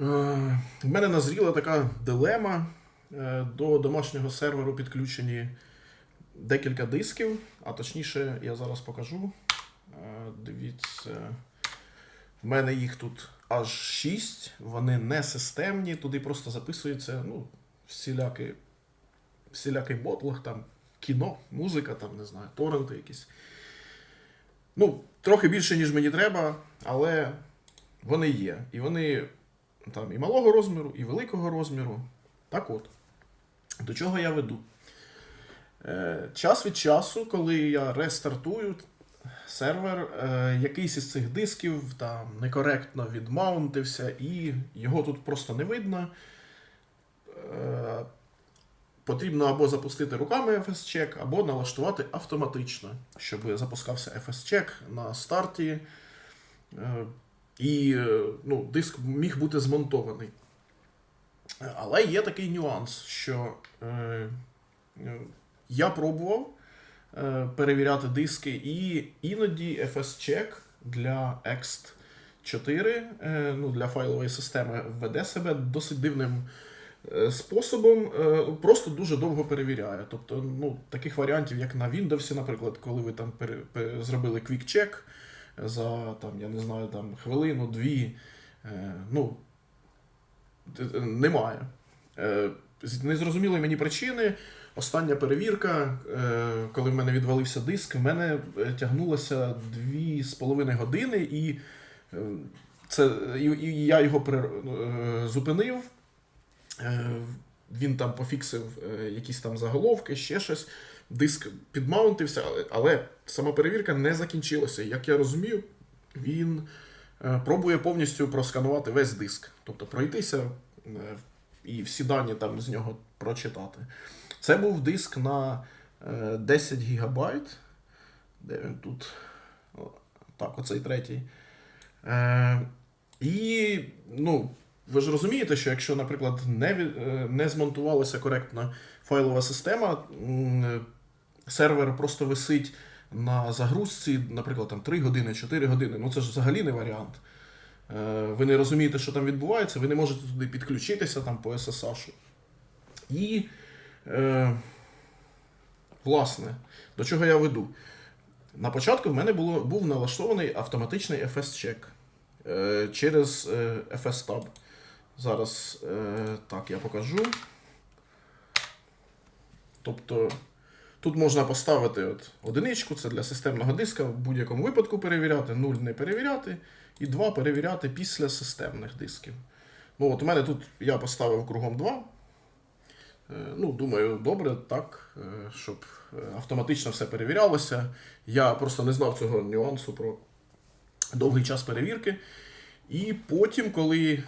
В мене назріла така дилема. Е, До домашнього серверу підключені декілька дисків, а точніше, я зараз покажу. Е, Дивіться, в мене їх тут аж 6, вони не системні, туди просто записується ну, всілякий, всілякий ботлог, там кіно, музика, там, не знаю, торренти якісь. Ну, трохи більше, ніж мені треба, але вони є. І вони там і малого розміру, і великого розміру. Так от, до чого я веду? Е, час від часу, коли я рестартую сервер, е, якийсь із цих дисків там некоректно відмаунтився, і його тут просто не видно. Е, потрібно або запустити руками FS-чек, або налаштувати автоматично, щоб запускався FS-чек на старті. І е, ну, диск міг бути змонтований. Але є такий нюанс, що е, е, я пробував е, перевіряти диски, і іноді FS-чек для Ext 4 е, ну, для файлової системи веде себе досить дивним е, способом, е, просто дуже довго перевіряє. Тобто, ну, таких варіантів, як на Windows, наприклад, коли ви там пере, пере- зробили quick-check за там, я не знаю, там, хвилину, дві. Е, ну, т- т- немає. Е, з незрозумілої мені причини. Остання перевірка, е, коли в мене відвалився диск, в мене е, тягнулося 2,5 години, і, е, це, і, і я його е, зупинив. Е, Він там пофіксив е, якісь там заголовки, ще щось. Диск підмаунтився, але, сама перевірка не закінчилася. Як я розумію, він е, пробує повністю просканувати весь диск, тобто пройтися е, і всі дані там з нього прочитати. Це був диск на е, 10 гігабайт. Де він тут? Так, оцей третій. Е, і, ну, ви ж розумієте, що якщо, наприклад, не, е, не змонтувалася коректно файлова система, сервер просто висить на загрузці, наприклад, там 3 години, 4 години. Ну це ж взагалі не варіант. Е, Ви не розумієте, що там відбувається, ви не можете туди підключитися там по SSH. І, е, власне, до чого я веду? На початку в мене було, був налаштований автоматичний FS-чек е, через е, FS-Tab. Зараз е, так я покажу. Тобто тут можна поставити от одиничку, це для системного диска, в будь-якому випадку перевіряти, 0 не перевіряти, і 2 перевіряти після системних дисків. Ну, от у мене тут я поставив кругом 2. Е, Ну, думаю, добре, так, е, щоб е, автоматично все перевірялося. Я просто не знав цього нюансу про довгий час перевірки. І потім, коли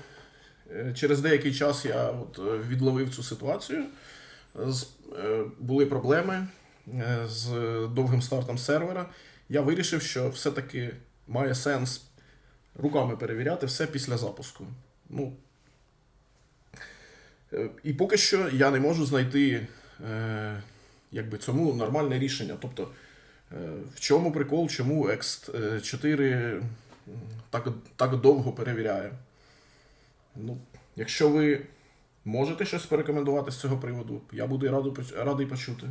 через деякий час я от відловив цю ситуацію, були проблеми з довгим стартом сервера, я вирішив, що все-таки має сенс руками перевіряти все після запуску. Ну, е, і поки що я не можу знайти е, якби, цьому нормальне рішення. Тобто, е, в чому прикол, чому Ext 4 так, так довго перевіряє? Ну, якщо ви можете щось порекомендувати з цього приводу, я буду радий почути.